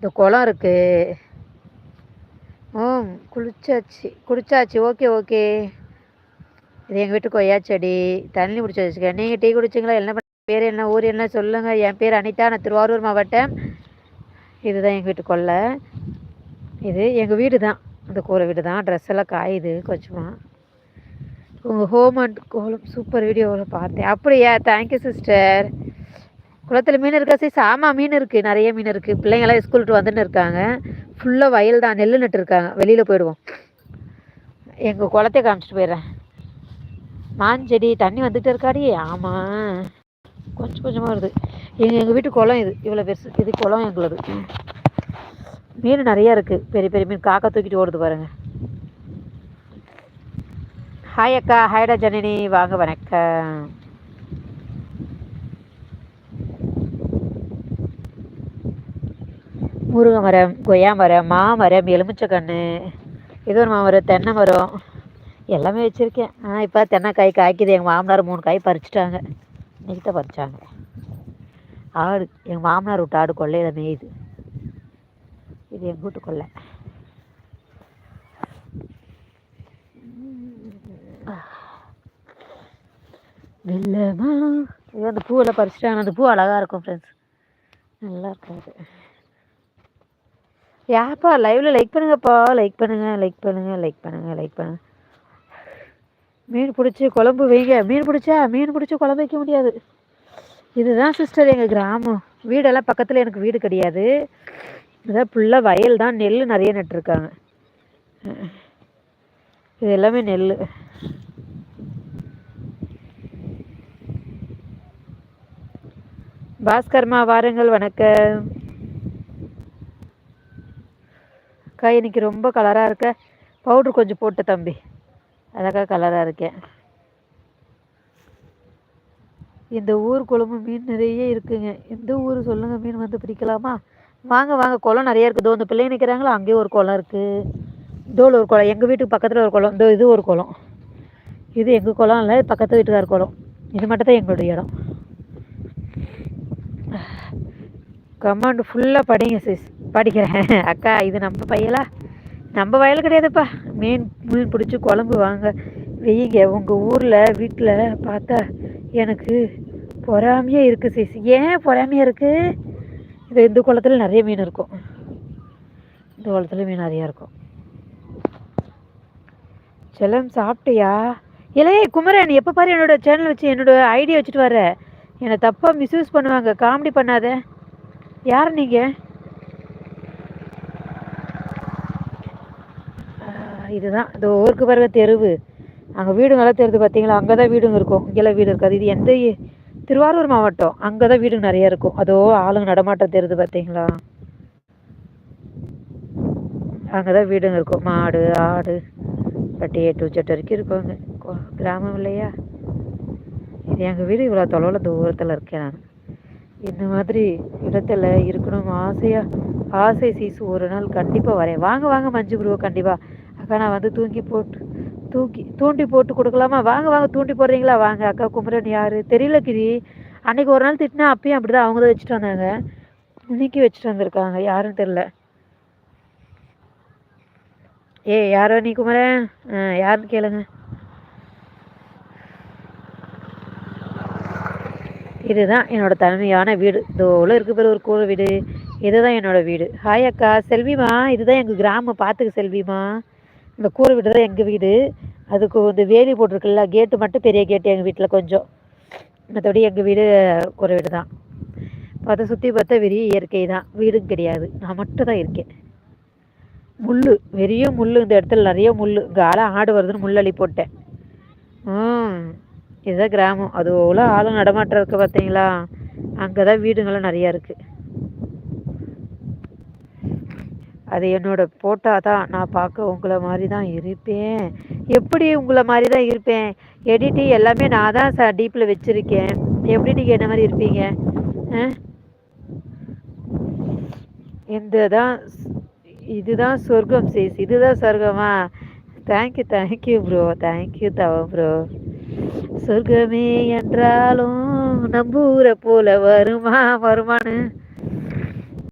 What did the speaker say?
இந்த குளம் இருக்கு. ஓ குளிச்சாச்சு. குளிச்சாச்சு ஓகே ஓகே. இது எங்கள் வீட்டு கொய்யா செடி. தண்ணி பிடிச்சி வச்சுக்கேன். நீங்கள் டீ குடிச்சிங்களா? என்ன பண்ண பேர் என்ன ஊர் என்ன சொல்லுங்கள் என் பேர் அனிதா. நான் திருவாரூர் மாவட்டம். இதுதான் எங்கள் வீட்டு கொள்ளை இது எங்கள் வீடு தான். இந்த கூரை வீடு தான். ட்ரெஸ் எல்லாம் காயுது கொஞ்சமாக உங்கள் ஹோம் அண்ட் கோலம் சூப்பர் வீடியோவில் பார்த்தேன். அப்படியா? தேங்க்யூ சிஸ்டர் குளத்தில் மீன் இருக்கா? சரி ஆமாம் மீன் இருக்குது நிறைய மீன் இருக்குது பிள்ளைங்களாம் ஸ்கூல் விட்டு வந்துன்னு இருக்காங்க. ஃபுல்லாக வயல் தான் நெல் நட்டுருக்காங்க வெளியில் போயிடுவோம். எங்கள் குளத்தை காமிச்சிட்டு போயிடுறேன். மாஞ்செடி தண்ணி வந்துகிட்டே இருக்காடி. ஆமாம் கொஞ்சம் கொஞ்சமாக வருது. எங்கள் எங்கள் வீட்டு குளம் இது. இவ்வளோ பெருசு. இது குளம் எங்களது. மீன் நிறையா இருக்குது பெரிய பெரிய மீன். காக்கா தூக்கிட்டு ஓடுது பாருங்கள் ஹாய் அக்கா. ஹாய்டா ஜனனி. வாங்க வணக்கம். முருங்கை மரம் கொய்யா மரம் மாமரம் எலுமிச்சை கன்று இது ஒரு மாமரம் தென்னை மரம் எல்லாமே வச்சுருக்கேன். ஆனால் இப்போ தென்னை காய் காய்க்குது. எங்கள் மாமனார் மூணு காய் பறிச்சிட்டாங்க. இன்னைக்கு தான் பறிச்சாங்க. ஆடு எங்கள் மாமனார் விட்டு ஆடு கொள்ளையில் மேயுது. இது எங்கள் வீட்டு கொள்ளை. வெள்ளமா. இது அந்த பூவெல்லாம் பறிச்சிட்டாங்க அந்த பூ அழகாக இருக்கும் ஃப்ரெண்ட்ஸ் நல்லா இருக்கும் அது. யாப்பா லைவ்ல லைக் பண்ணுங்கப்பா. லைக் பண்ணுங்க லைக் பண்ணுங்க லைக் பண்ணுங்க லைக் பண்ணுங்க. மீன் பிடிச்சி குழம்பு வைங்க. மீன் பிடிச்சா மீன் பிடிச்சி குழம்பு வைக்க முடியாது. இதுதான் சிஸ்டர் எங்கள் கிராமம். வீடெல்லாம் பக்கத்தில் எனக்கு வீடு கிடையாது. இதான் ஃபுல்லாக வயல் தான். நெல் நிறைய நட்டுருக்காங்க. இது எல்லாமே நெல் பாஸ்கர்மா வாருங்கள். வணக்கம். அக்கா இன்னைக்கு ரொம்ப கலராக இருக்க. பவுட்ரு கொஞ்சம் போட்டு தம்பி. அழகாக கலராக இருக்கேன். இந்த ஊர் குழம்பு மீன் நிறைய இருக்குங்க. எந்த ஊர் சொல்லுங்கள் மீன் வந்து பிடிக்கலாமா வாங்க வாங்க. குளம் நிறைய இருக்குது இந்த பிள்ளைங்க நிற்கிறாங்களோ அங்கேயும் ஒரு குளம் இருக்குது இதோல ஒரு குளம். எங்கள் வீட்டுக்கு பக்கத்தில் ஒரு குளம். இதோ இது ஒரு குளம். இது எங்கள் குளம் இல்லை பக்கத்து வீட்டுக்கார் குளம். இது மட்டும் தான் எங்களுடைய இடம். கமாண்டு ஃபுல்லாக படிங்க சிஸ் படிக்கிறேன். அக்கா இது நம்ம பையலா நம்ம வயல் கிடையாதுப்பா. மீன் மீன் பிடிச்சி குழம்பு வாங்க. வெய்யுங்க உங்கள் ஊரில் வீட்டில் பார்த்தா எனக்கு பொறாமையாக இருக்குது சிஸ் ஏன் பொறாமையாக இருக்குது இது இந்த குளத்தில் நிறைய மீன் இருக்கும். இந்த குளத்தில் மீன் நிறையா இருக்கும். செல்லம் சாப்பிட்டியா? இல்லையே குமரன் எப்போ பாரு என்னோட சேனல் வச்சு என்னோட ஐடியா வச்சுட்டு வர என்னை தப்பாக மிஸ்யூஸ் பண்ணுவாங்க. காமெடி பண்ணாத. யார் நீங்கள் இதுதான். இந்த ஊருக்கு பாருங்க தெருவு. அங்கே வீடுங்கெல்லாம் தெரியுது பார்த்தீங்களா அங்கே தான் வீடுங்க இருக்கும். இங்கெல்லாம் வீடு இருக்காது. இது எந்த திருவாரூர் மாவட்டம். அங்கே தான் வீடுங்க நிறைய இருக்கும். அதோ ஆளுங்க நடமாட்டம் தெரியுது பார்த்தீங்களா அங்கே தான் வீடுங்க இருக்கும். மாடு ஆடு பட்டி எட்டு டு வரைக்கும் இருக்கோங்க. கிராமம் இல்லையா? இது எங்கள் வீடு இவ்வளோ தொலைவில் தூரத்தில் இருக்கேன் நான். இந்த மாதிரி இடத்துல இருக்கணும் ஆசையாக ஆசை சீசு ஒரு நாள் கண்டிப்பாக வரேன். வாங்க வாங்க மஞ்சு குருவை கண்டிப்பாக அக்கா நான் வந்து தூங்கி போட்டு தூக்கி தூண்டி போட்டு கொடுக்கலாமா? வாங்க வாங்க தூண்டி போடுறீங்களா? வாங்க அக்கா குமரன் யார்? தெரியல கிரி. அன்னைக்கு ஒரு நாள் திட்டினா அப்பயும் அப்படி தான் அவங்க தான் வச்சுட்டு வந்தாங்க. இன்னைக்கு வச்சுட்டு வந்திருக்காங்க. யாருன்னு தெரில ஏ யாரோ நீ குமரன்? ஆ யாருன்னு கேளுங்க. இதுதான் என்னோட தனிமையான வீடு. இதோல இருக்கு பேர் ஒரு கூரை வீடு. இதுதான் என்னோட வீடு. ஹாய் அக்கா செல்விமா. இதுதான் எங்கள் கிராமம். பார்த்துக்க செல்விமா. இந்த கூரை வீடு தான் எங்கள் வீடு. அதுக்கு இந்த வேலி போட்டிருக்குல்ல கேட்டு மட்டும் பெரிய கேட்டு எங்கள் வீட்டில் கொஞ்சம். மற்றபடி எங்கள் வீடு கூரை வீடு தான். பார்த்தா சுற்றி பார்த்தா வெறிய இயற்கை தான். வீடும் கிடையாது. நான் மட்டும் தான் இருக்கேன். முள் வெறிய முள் இந்த இடத்துல நிறைய முள் காலை ஆடு வருதுன்னு முள்ளள்ளி போட்டேன். ம் இதுதான் கிராமம். அது அவ்வளோ ஆளும் நடமாட்டம் இருக்குது பார்த்தீங்களா? அங்கே தான் வீடுங்களும் நிறையா இருக்குது அது என்னோட போட்டால் தான் நான் பார்க்க உங்களை மாதிரி தான் இருப்பேன். எப்படி உங்களை மாதிரி தான் இருப்பேன்? எடிட்டு எல்லாமே நான் தான் சார் டீப்பில் வச்சுருக்கேன். எப்படி நீங்கள் என்ன மாதிரி இருப்பீங்க? ஆ? இந்த தான் இதுதான் சொர்க்கம் சேஸ் இதுதான் சொர்க்கமா? Thank you thank you bro thank you தவ ப்ரோ சொர்க்கமே என்றாலும் நம்பூரை போல வருமா? வருமான்னு